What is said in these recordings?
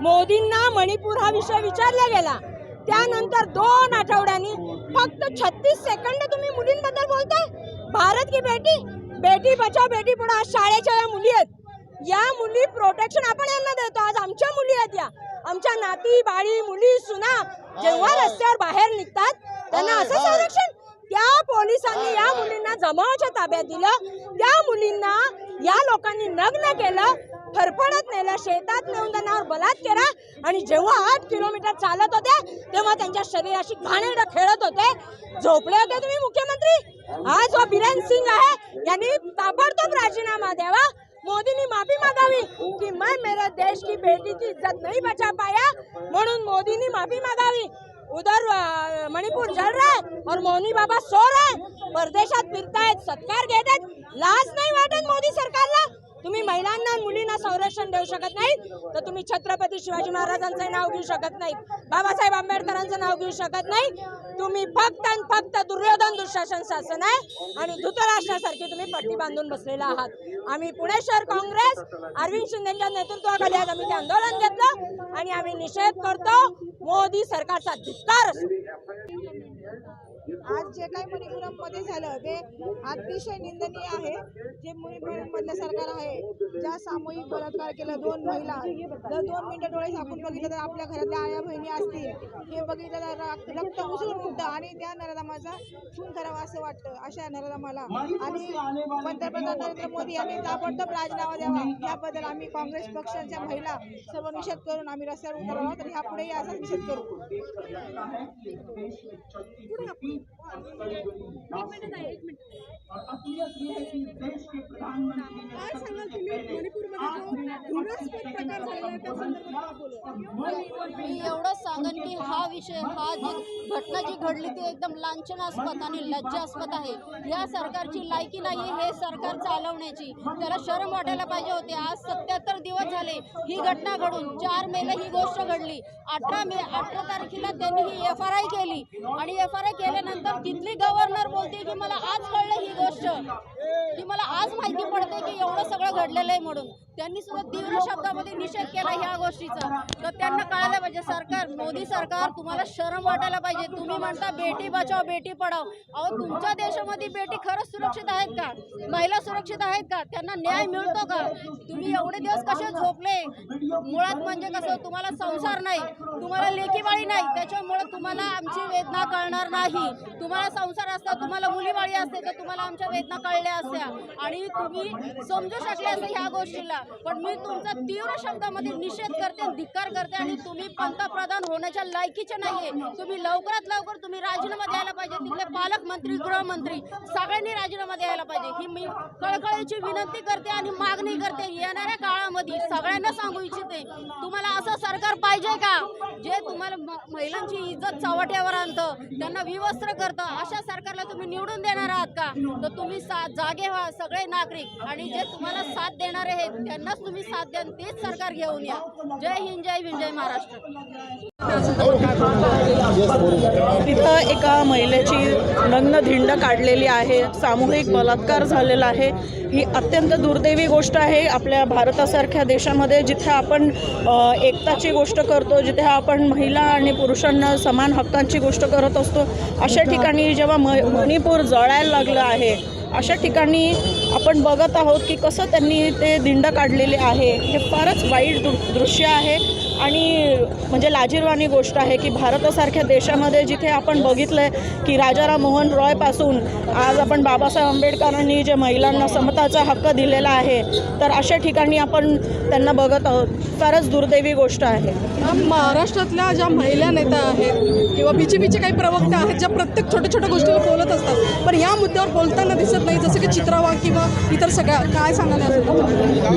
मोदींना मणिपूर हा विषय विचारला गेला. त्यानंतर दोन आठवड्यांनी फक्त छत्तीस सेकंद तुम्ही मुलींबद्दल बोलताय? भारत की बेटी? बेटी बचाव बेटी आज शाळेच्या या मुली आहेत. या मुली प्रोटेक्शन आपण यांना देतो. आज आमच्या मुली आहेत या. आमच्या नाती बाळी मुली सुना जेव्हा रस्त्यावर बाहेर निघतात त्यांना असं संरक्षण त्या पोलिसांनी या मुलींना जमावाच्या ताब्यात दिलं. त्या मुलींना या लोकांनी नग्न केलं. फरफडत नेलं शेतात नेऊन त्यांना बलात्कार आणि जेव्हा आठ किलोमीटर चालत होते तेव्हा त्यांच्या शरीराशी घाणेरडं खेळत होते. झोपले होते तुम्ही मुख्यमंत्री? हा जो बिरेन सिंग आहे. यांनी ताबडतोब राजीनामा द्यावा. मोदींनी माफी मागावी की मैं मेरे देश की बेटी की इज्जत नहीं बचा पाया. म्हणून मोदींनी माफी मागावी. उधर मणिपूर जल रहा है और मोनी बाबा सो रहे हैं। परदेशात फिरतायत सत्कार घेत आहेत लाज नाही वाटत मोदी सरकारला तुम्ही महिलांना मुलींना संरक्षण देऊ शकत नाही तर तुम्ही छत्रपती शिवाजी महाराजांचं नाव घेऊ शकत नाही बाबासाहेब आंबेडकरांचं नाव घेऊ शकत नाही. तुम्ही फक्त आणि फक्त दुर्योधन दुःशासन शासन आहे आणि धृतराष्ट्रासारखी तुम्ही पट्टी बांधून बसलेला आहात. आम्ही पुणे शहर काँग्रेस अरविंद शिंदेच्या नेतृत्वाखाली आज आम्ही ते आंदोलन घेतलं आणि आम्ही निषेध करतो मोदी सरकारचा धिक्कार असतो आज जे काही मणिपुरममध्ये झालं ते अतिशय निंदनीय आहे. जे मणिपुरमधलं सरकार आहे ज्या सामूहिक बलात्कार केला दोन महिला जर दोन मिनिटं डोळे झाकून बघितलं तर आपल्या घरातल्या आया बहिणी असतील हे बघितलं तर रक्त- रक्त उसळून उठतं आणि त्या नरदमाचा खून करावा असं वाटतं अशा नरदमाला. आणि पंतप्रधान नरेंद्र मोदी यांनी ताबडतोब राजीनामा द्यावा. याबद्दल आम्ही काँग्रेस पक्षाच्या महिला सर्व निषेध करून आम्ही रस्त्यावर उतरलो तर ह्यापुढेही यापुढेही असाच निषेध करू. प्रकार झालेला मी एवढंच सांगेन की हा विषय हा जी घटना जी घडली ती एकदम लांछनास्पद आणि लज्जास्पद आहे. या सरकारची लायकी नाही हे सरकार चालवण्याची. त्याला शरम वाटायला पाहिजे होते. आज सत्याहत्तर दिवस झाले ही घटना घडून. चार मेला ही गोष्ट घडली. अठरा मे अठरा तारखेला त्यांनी ही एफ आर आय केली. आणि एफ आर आय केल्यानंतर तिथली गव्हर्नर बोलते की मला आज कळलं ही गोष्ट. की मला आज माहिती पडते की एवढं सगळं घडलेलं आहे म्हणून. त्यांनी सुद्धा तीव्र शब्दामध्ये निषेध केला ह्या गोष्टीचा. तर त्यांना कळायला पाहिजे. सरकार मोदी सरकार तुम्हाला शरम वाटायला पाहिजे. तुम्ही म्हणता बेटी बचाव बेटी पढाव अहो तुमच्या देशामध्ये बेटी खरंच सुरक्षित आहेत का? महिला सुरक्षित आहेत का? त्यांना न्याय मिळतो का? तुम्ही एवढे दिवस कसे झोपले? मुळात म्हणजे कसं तुम्हाला संसार नाही. तुम्हाला लेखीबाळी नाही. त्याच्यामुळे तुम्हाला आमची वेदना कळणार नाही. तुम्हाला संसार असता तुम्हाला मुलीबाळी असते तर तुम्हाला आमच्या वेदना कळल्या असत्या. आणि तुम्ही समजू शकले असते ह्या गोष्टीला. पण मी तुमचा तीव्र शब्दामध्ये निषेध करते धिक्कार करते आणि तुम्ही पंतप्रधान होण्याच्या लायकीचे नाहीये. तुम्ही लवकरात लवकर तुम्ही राजीनामा द्यायला पाहिजे. तिथले पालकमंत्री गृहमंत्री सगळ्यांनी राजीनामा द्यायला पाहिजे. ही मी कळकळीची विनंती करते आणि मागणी करते. येणाऱ्या काळामध्ये सगळ्यांना सांगू इच्छिते तुम्हाला असं सरकार पाहिजे का? जे तुम्हाला महिलांची इज्जत चव्हाट्यावर आणतं त्यांना विवस्त्र करतं अशा सरकारला तुम्ही निवडून देणार आहात का? तर तुम्ही सा जागे व्हा सगळे नागरिक. आणि जे तुम्हाला साथ देणारे आहेत त्यांनाच तुम्ही साथ द्या तेच सरकार घेऊन या. जय हिंद जय भीम महाराष्ट्र. तिथं एका महिलेची नग्न धिंड काढलेली आहे. सामूहिक बलात्कार झालेला आहे. ही अत्यंत दुर्दैवी गोष्ट आहे. आपल्या भारतासारख्या देशामध्ये जिथे आपण एकताची गोष्ट करतो जिथे आपण महिला आणि पुरुषांना समान हक्कांची गोष्ट करत असतो अशा ठिकाणी जेव्हा म मणिपूर जळायला लागलं आहे अशा ठिकाणी आपण बघत आहोत की कसं त्यांनी ते दिंड काढलेले आहे. हे फारच वाईट दृ दृश्य आहे. आणि म्हणजे लाजीरवाणी गोष्ट आहे की भारतासारख्या देशामध्ये जिथे आपण बघितलं आहे की राजाराम मोहन रॉयपासून आज आपण बाबासाहेब आंबेडकरांनी जे महिलांना समताचा हक्क दिलेला आहे तर अशा ठिकाणी आपण त्यांना बघत आहोत. फारच दुर्दैवी गोष्ट आहे. महाराष्ट्रातल्या ज्या महिला नेत्या आहेत किंवा बी जे पीचे काही प्रवक्ते आहेत ज्या प्रत्येक छोट्या छोट्या गोष्टीवर बोलत असतात पण या मुद्द्यावर बोलताना दिसत नाही जसं की चित्रावा किंवा इतर सगळ्या काय सांगायला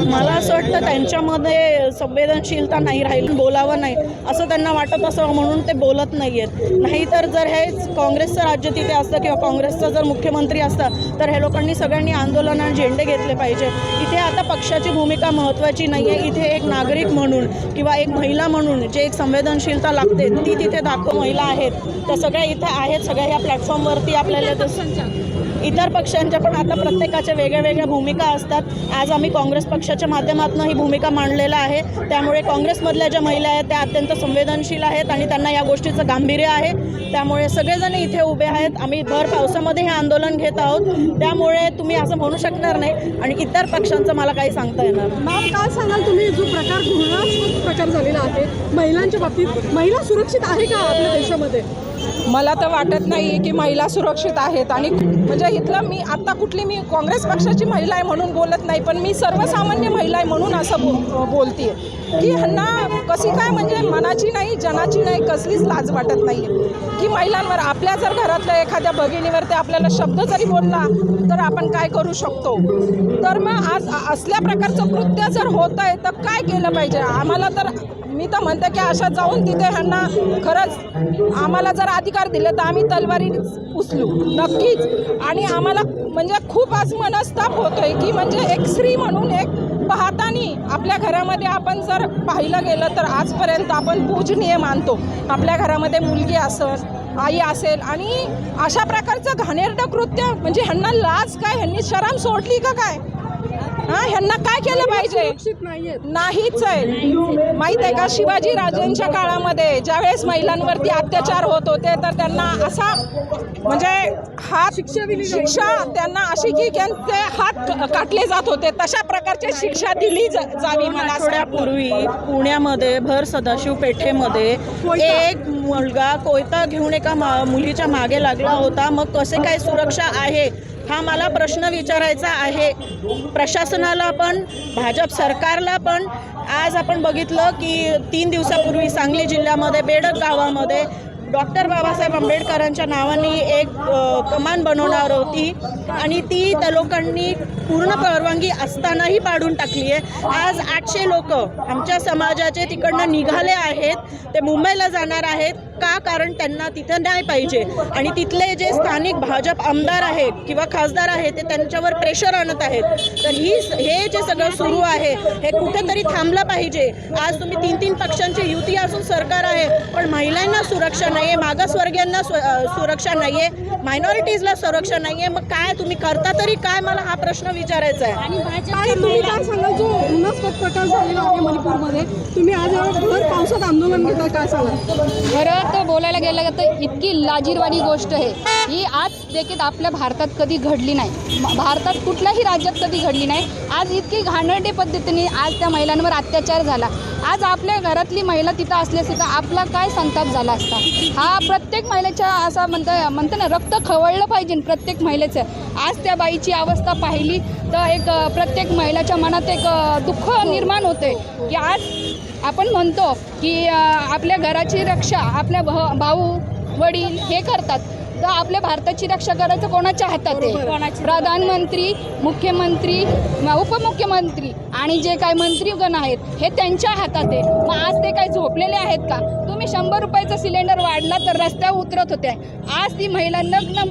मला असं वाटतं त्यांच्यामध्ये संवेदनशीलता नाही राहील. बोलावं नाही. असं त्यांना वाटत असं म्हणून ते बोलत नाही आहेत नाहीतर जर हे काँग्रेसचं राज्य तिथे असतं किंवा काँग्रेसचा जर मुख्यमंत्री असता तर हे लोकांनी सगळ्यांनी आंदोलन आणि झेंडे घेतले पाहिजे. इथे आता पक्षाची भूमिका महत्त्वाची नाही आहे इथे एक नागरिक म्हणून किंवा एक महिला म्हणून जे एक संवेदनशीलता लागते ती तिथे दाखव महिला आहेत. त्या सगळ्या इथे आहेत सगळ्या ह्या प्लॅटफॉर्मवरती आपल्याला दिस- इतर पक्षांच्या पण आता प्रत्येकाच्या वेगळ्या वेगळ्या भूमिका असतात. आज आम्ही काँग्रेस पक्षाच्या माध्यमातून ही भूमिका मांडलेला आहे. त्यामुळे काँग्रेसमधल्या ज्या महिला आहेत त्या अत्यंत संवेदनशील आहेत आणि त्यांना या गोष्टीचं गांभीर्य आहे. त्यामुळे सगळेजण इथे उभे आहेत. आम्ही भर पावसामध्ये हे आंदोलन घेत आहोत. त्यामुळे तुम्ही असं म्हणू शकणार नाही आणि इतर पक्षांचं मला काही सांगता येणार मॅम काय सांगाल तुम्ही? जो प्रकार घृणास्पद प्रकार झालेला आहे महिलांच्या बाबतीत महिला सुरक्षित आहे का आपल्या देशामध्ये? मला तर वाटत नाही की महिला सुरक्षित आहेत आणि म्हणजे इथलं मी आत्ता कुठली मी काँग्रेस पक्षाची महिला आहे म्हणून बोलत नाही पण मी सर्वसामान्य महिला आहे म्हणून असं बो बोलते की ह्यांना कशी काय म्हणजे मनाची नाही जनाची नाही कसलीच लाज वाटत नाही की महिलांवर आपल्या जर घरातल्या एखाद्या भगिनीवर ते आपल्याला शब्द जरी बोलला तर आपण काय करू शकतो? तर मग आज असल्या प्रकारचं कृत्य जर होत आहे तर काय केलं पाहिजे? आम्हाला तर मी तर म्हणते की अशा जाऊन तिथे ह्यांना खरंच आम्हाला जर अधिकार दिले तर आम्ही तलवारी उचलू नक्कीच. आणि आम्हाला म्हणजे खूप आज मनस्ताप होतोय की म्हणजे एक स्त्री म्हणून एक पाहतानी आपल्या घरामध्ये आपण जर पाहिलं गेलं तर आजपर्यंत आपण पूजनीय मानतो. आपल्या घरामध्ये मुलगी असेल आई असेल आणि अशा प्रकारचं घाणेरडं कृत्य म्हणजे ह्यांना लाज काय? ह्यांनी शरम सोडली का काय? ह्यांना काय केलं पाहिजे? नाहीच आहे. माहीत आहे का शिवाजी राजेंच्या काळामध्ये ज्यावेळेस महिलांवरती अत्याचार होत होते तर त्यांना असा म्हणजे हात शिक्षा त्यांना अशी की त्यांचे हात काटले जात होते. तशा प्रकारची शिक्षा दिली जावी मला. आठवड्यापूर्वी पुण्यामध्ये भर सदाशिव पेठेमध्ये. एक मुलगा कोयता घेऊन एका मुलीच्या मागे लागला होता. मग कसे काय सुरक्षा आहे? हा मला प्रश्न विचारायचा आहे. प्रशासनाला पण भाजप सरकारला पण. आज आपण बघितलं की तीन दिवसापूर्वी सांगली जिल्ह्यामध्ये बेडक गावामध्ये डॉक्टर बाबासाहेब आंबेडकरांच्या नावाने एक कमान बनवणार होती. आणि ती त्या लोकांनी पूर्ण परवानगी असतानाही पाडून टाकली आहे. आज आठशे लोक आमच्या समाजाचे तिकडनं निघाले आहेत. ते मुंबईला जाणार आहेत. का? कारण त्यांना तिथं नाही पाहिजे. आणि तिथले जे स्थानिक भाजप आमदार आहेत किंवा खासदार आहेत ते त्यांच्यावर प्रेशर आणत आहेत. तर ही हे जे सगळं सुरू आहे हे कुठेतरी थांबलं पाहिजे. आज तुम्ही तीन तीन पक्षांची युती असून सरकार आहे पण महिलांना सुरक्षा नाही. आहे मागासवर्गीयांना सुरक्षा नाही आहे मायनॉरिटीजला सुरक्षा नाही आहे मग काय तुम्ही करता तरी काय? मला हा प्रश्न विचारायचा आहे. आणि तुम्ही काय सांगाल जो घृणास्पद प्रकार झालेला आहे मणिपूरमध्ये तुम्ही आज एवढं भर पावसात आंदोलन घेताय काय सांगाल खरं तर बोलायला गेलं तर इतकी लाजीरवाणी गोष्ट आहे. ही आज देखील आपल्या भारतात कधी घडली नाही. भारतात कुठल्याही राज्यात कधी घडली नाही. आज इतकी घाणेरडे पद्धतीने आज त्या महिलांवर अत्याचार झाला. आज आपल्या घरातली महिला तिथं असली असती तर आपला काय संताप झाला असता? हा प्रत्येक महिलेच्या असा म्हणता म्हणतो ना रक्त खवळलं पाहिजे प्रत्येक महिलेचं. आज त्या बाईची अवस्था पाहिली तर एक प्रत्येक महिलाच्या मनात एक दुःख निर्माण होते. की आज आपण म्हणतो की आपल्या घराची रक्षा आपल्या भ- भाऊ वडील हे करतात. तर आपल्या भारताची रक्षा करायचं कोणाच्या हातात आहे? प्रधानमंत्री मुख्यमंत्री उपमुख्यमंत्री आणि जे काही मंत्रीगण आहेत हे त्यांच्या हातात आहे. मग आज ते काही झोपलेले आहेत का? तुम्ही शंभर रुपयाचा सिलेंडर वाढला तर रस्त्यावर उतरत होते आज ती महिला नग्न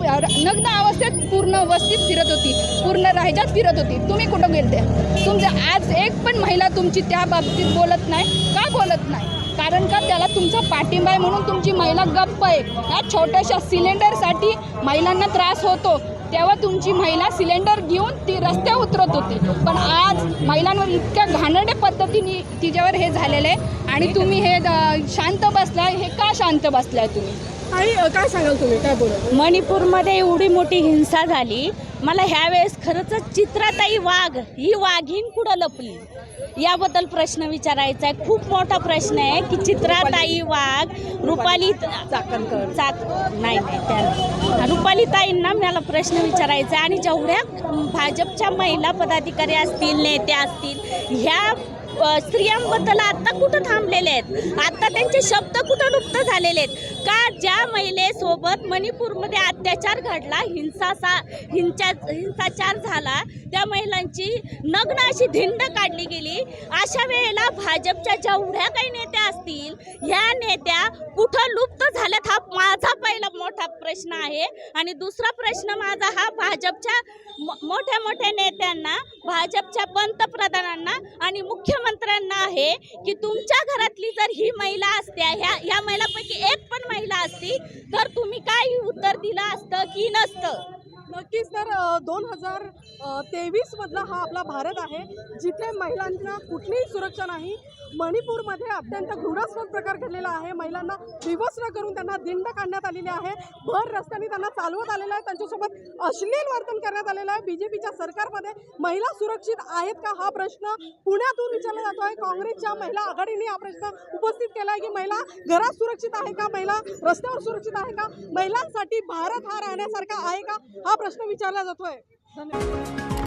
नग्न अवस्थेत पूर्ण वस्तीत फिरत होती. पूर्ण राज्यात फिरत होती. तुम्ही कुठं गेलते तुमचे आज एक पण महिला तुमची त्या बाबतीत बोलत नाही. का बोलत नाही? कारण का त्याला तुमचा पाठिंबा आहे म्हणून तुमची महिला गप्प आहे. या छोट्याशा सिलेंडरसाठी महिलांना त्रास होतो. तेव्हा तुमची महिला सिलेंडर घेऊन ती रस्त्यावर उतरत होती. पण आज महिलांवर इतक्या घाणेरड्या पद्धतीने तिच्यावर हे झालेलं आहे. आणि तुम्ही हे द- शांत बसलाय. हे का शांत बसलाय तुम्ही? आणि काय सांगाल तुम्ही? काय बोला? मणिपूरमध्ये एवढी मोठी हिंसा झाली. मला ह्यावेळेस खरंच चित्राताई वाघ ही वाघीण कुठं लपली? याबद्दल प्रश्न विचारायचा आहे. खूप मोठा प्रश्न आहे की चित्राताई वाघ रुपाली चाकणकर. चाक नाही नाही त्या रुपाली ताईंना मला प्रश्न विचारायचा आहे. आणि जेवढ्या भाजपच्या महिला पदाधिकारी असतील नेते असतील ह्या स्त्रियांबद्दल आता कुठं थांबलेले आहेत? आता त्यांचे शब्द कुठं लुप्त झालेले आहेत? का ज्या महिलेसोबत मणिपूरमध्ये अत्याचार घडला हिंसाचा हिंसा हिंसाचार झाला त्या महिलांची नग्न अशी धिंड काढली गेली. अशा वेळेला भाजपच्या जेवढ्या काही नेत्या असतील ह्या नेत्या कुठं लुप्त प्रश्न आहे. आणि दुसरा प्रश्न माझा हा भाजपच्या मोठ्या मोठ्या नेत्यांना भाजपच्या पंतप्रधानांना आणि मुख्यमंत्र्यांना आहे की तुमच्या घरातली जर ही महिला असते ह्या ह्या महिलापैकी एक पण महिला असती तर तुम्ही काय उत्तर दिलं असतं की नसतं? नक्कीच तर दोन हजार तेवीसमधला हा आपला भारत आहे जिथे महिलांना कुठलीही सुरक्षा नाही. मणिपूरमध्ये अत्यंत घृणास्पद प्रकार घडलेला आहे. महिलांना विवस्त्र करून त्यांना दिंड काढण्यात आलेली आहे. भर रस्त्याने त्यांना चालवत आलेलं आहे. त्यांच्यासोबत अश्लील वर्तन करण्यात आलेलं आहे. बीजेपीच्या सरकारमध्ये महिला सुरक्षित आहेत का हा प्रश्न पुण्यातून विचारला जातो आहे काँग्रेसच्या महिला आघाडीने हा प्रश्न उपस्थित केला आहे की महिला घरात सुरक्षित आहे का? महिला रस्त्यावर सुरक्षित आहे का? महिलांसाठी भारत हा राहण्यासारखा आहे का? हा प्रश्न विचारला जातोय. धन्यवाद.